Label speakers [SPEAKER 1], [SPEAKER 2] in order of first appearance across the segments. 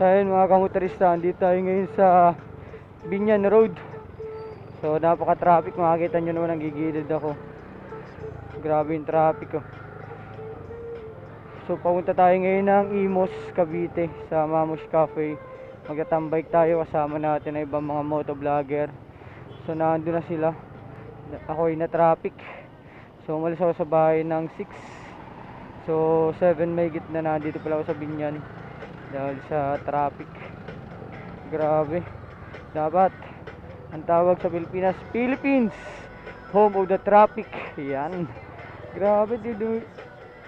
[SPEAKER 1] So ayun mga kamotorista, andito tayo ngayon sa Binyan Road. So napaka-traffic, makikita nyo naman ang gigilid ako. Grabe yung traffic oh. So papunta tayo ngayon ng Imos, Cavite sa Mamush Cafe. Magtatambike tayo kasama natin ang ibang mga motovlogger. So nandun na sila. Ako ay na traffic. So umalis ako sa bahay ng 6. So 7 may na nandito pala ako sa Binyan dahil sa traffic. Grabe. Dapat ang tawag sa Pilipinas, Philippines, home of the traffic. Yan. Grabe di, di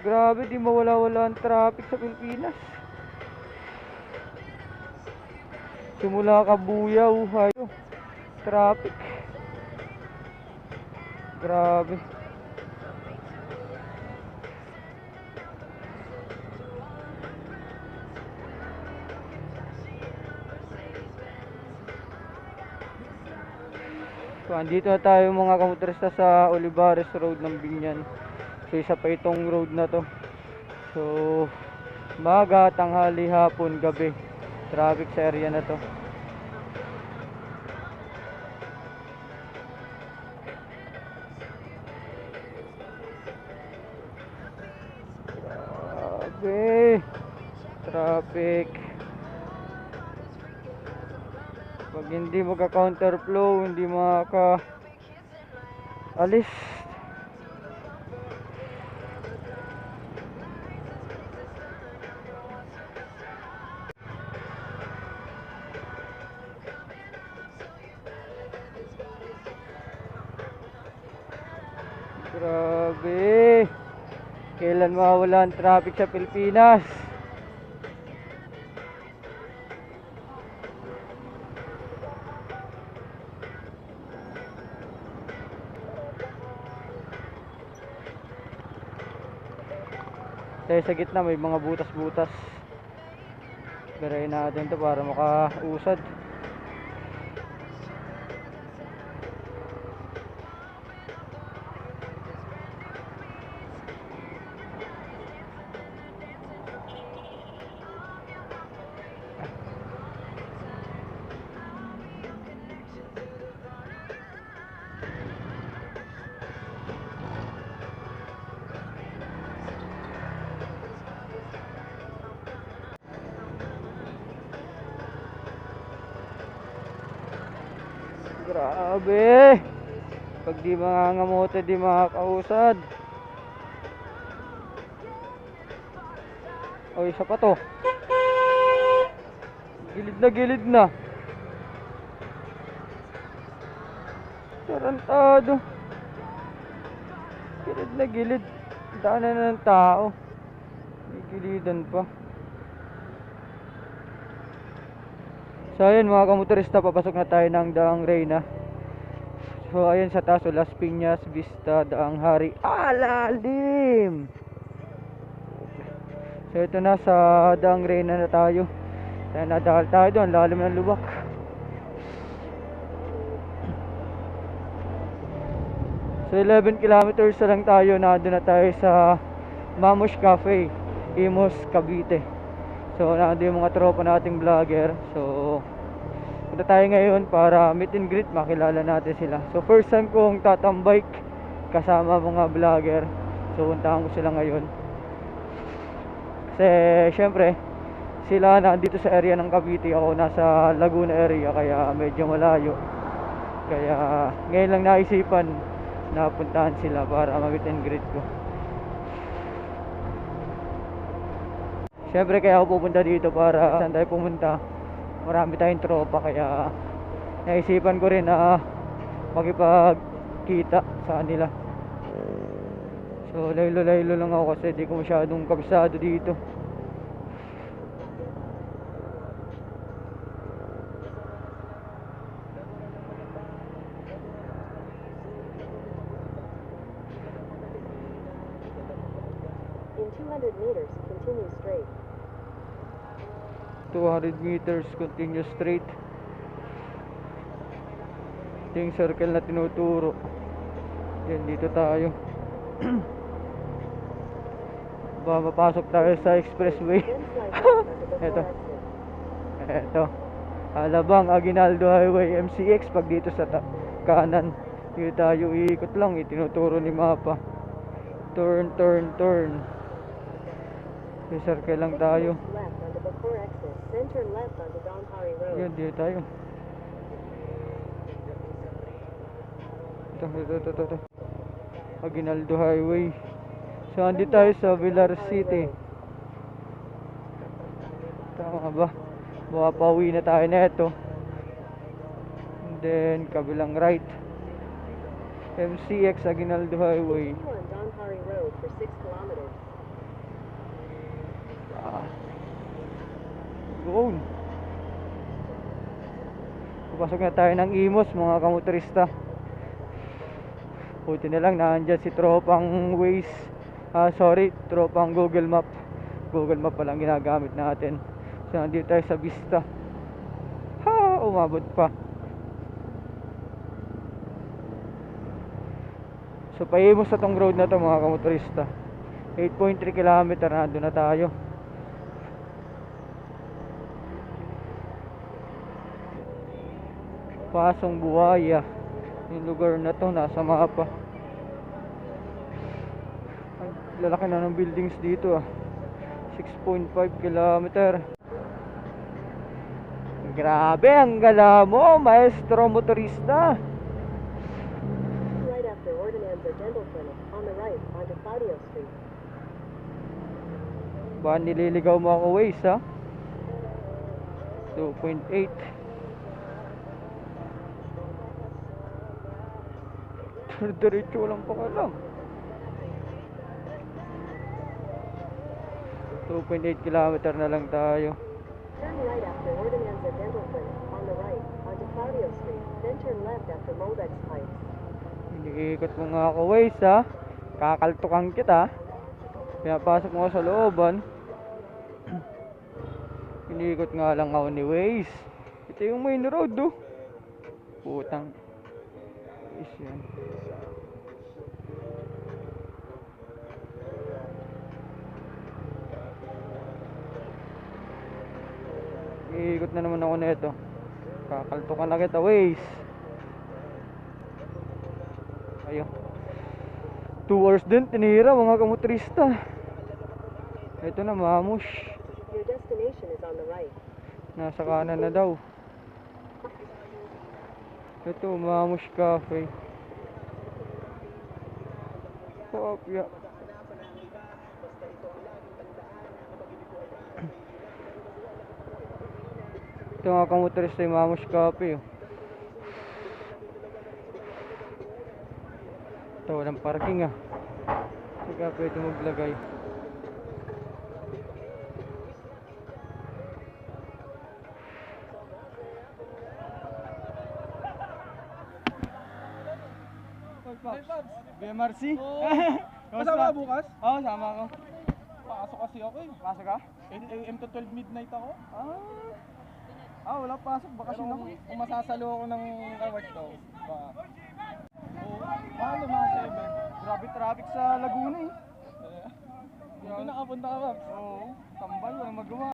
[SPEAKER 1] grabe di mawala-wala ang traffic sa Pilipinas. Simula Kabuyaw, hayo. Traffic. Grabe. So, andito na tayo mga kamotorista sa Olivares Road ng Binyan. So, isa pa itong road na to. So, maga, tanghali, hapon, gabi. Traffic sa area na to. Grabe. Traffic. Hindi magka-counterflow, hindi makaka alis. Grabe. Kailan mawala ang traffic sa Pilipinas? Tayo sa gitna may mga butas-butas. Garayin natin to para makausad. Grabe. Pag di mangangamote, di makakausad. O, isa pa to. Gilid na gilid na. Tarantado. Gilid na gilid. Daanan na ng tao. Gigilidan pa. So ayun mga kamotorista, papasok na tayo ng Daang Reyna. So ayun sa taas, Las Piñas, Vista, Daang Hari. Alalim! So ito na sa Daang Reyna na tayo. Kaya nadahal tayo doon, lalim ng lubak. So 11 kilometers na lang tayo, nandun na tayo sa Mamush Cafe, Imos, Cavite. So, nandun yung mga tropa nating vlogger. So, punta tayo ngayon para meet and greet, makilala natin sila. So, first time kong tatambike kasama mga vlogger. So, puntahan ko sila ngayon. Kasi, syempre, sila nandito sa area ng Cavite. Ako nasa Laguna area, kaya medyo malayo. Kaya, ngayon lang naisipan na puntahan sila para mag-meet and greet ko. Siyempre kaya ako pupunta dito para saan tayo pumunta. Marami tayong tropa kaya naisipan ko rin na makipagkita sa kanila. So laylo-laylo lang ako kasi di ko masyadong kabisado dito.
[SPEAKER 2] In 200 meters, continue straight.
[SPEAKER 1] 200 meters continue straight. Ito yung circle na tinuturo. Yan, dito tayo. ba mapasok tayo sa expressway. Ito. Eto. Alabang Aguinaldo Highway MCX pag dito sa kanan. Dito tayo iikot lang, itinuturo ni mapa. Turn, turn, turn.
[SPEAKER 2] Don Hari Road.
[SPEAKER 1] Yun, dito tayo. Ito, ito, ito, ito, ito. Aguinaldo Highway. So, andito tayo sa Villar City. Tama ba? Baka pauwi na tayo na ito. And then, kabilang right. MCX Aguinaldo Highway.
[SPEAKER 2] Continue on Don Hari Road for 6 kilometers.
[SPEAKER 1] Ah. Go. Papasok na tayo ng Imos mga kamotorista. Buti na lang naandyan si tropang Waze. Ah, sorry, tropang Google Map. Google Map pa lang ginagamit natin. So, nandito tayo sa Vista. Ha, umabot pa. So, paimos sa tong road na to mga kamotorista. 8.3 kilometer na doon na tayo. Pasong Buhaya. Yung lugar na to nasa mapa. Ay, lalaki na ng buildings dito ah. 6.5 kilometer. Grabe ang gala mo, maestro motorista.
[SPEAKER 2] Right after Ordinanza Dental Clinic. On the right onto Claudio Street.
[SPEAKER 1] Ba nililigaw mo ako ways ha? 2.8 Diretso lang pa ka lang. 2.8 kilometer na lang tayo.
[SPEAKER 2] Turn right after Ordinanza Dental Clinic. On the right onto Claudio Street. Then turn left after Moldex Pipes.
[SPEAKER 1] Iniikot mo nga ako ways ha? Kakaltukan kita. Pinapasok mo ako sa looban. Iniikot nga lang ako ni Waze. Ito yung main road oh. Putang. Is yan Iikot na naman ako nito. Kakaltukan na kita Waze Ayun. 2 hours din tinira mga kamotorista. Ito na mamush.
[SPEAKER 2] Your destination is on the right.
[SPEAKER 1] Nasa kanan na daw. Ito mamush cafe. Kopya Ito mga kamotorista yung mamush cafe oh. Ito walang parking ah Saka pwede maglagay BMRC?
[SPEAKER 3] Oo. Kasama ka bukas?
[SPEAKER 1] Oo, sama ako.
[SPEAKER 3] Pasok kasi ako eh.
[SPEAKER 1] Pasok ka?
[SPEAKER 3] Eh, eh, M to 12 midnight ako.
[SPEAKER 1] Ah, ah wala pasok.
[SPEAKER 3] Pero
[SPEAKER 1] Bakasyon
[SPEAKER 3] kung, kung masasalo ako ng award daw, ba? Oo. Paano mga 7?
[SPEAKER 1] Grabe traffic sa Laguna eh.
[SPEAKER 3] Hindi nakapunta ka ba?
[SPEAKER 1] Oo, tambay, walang magawa.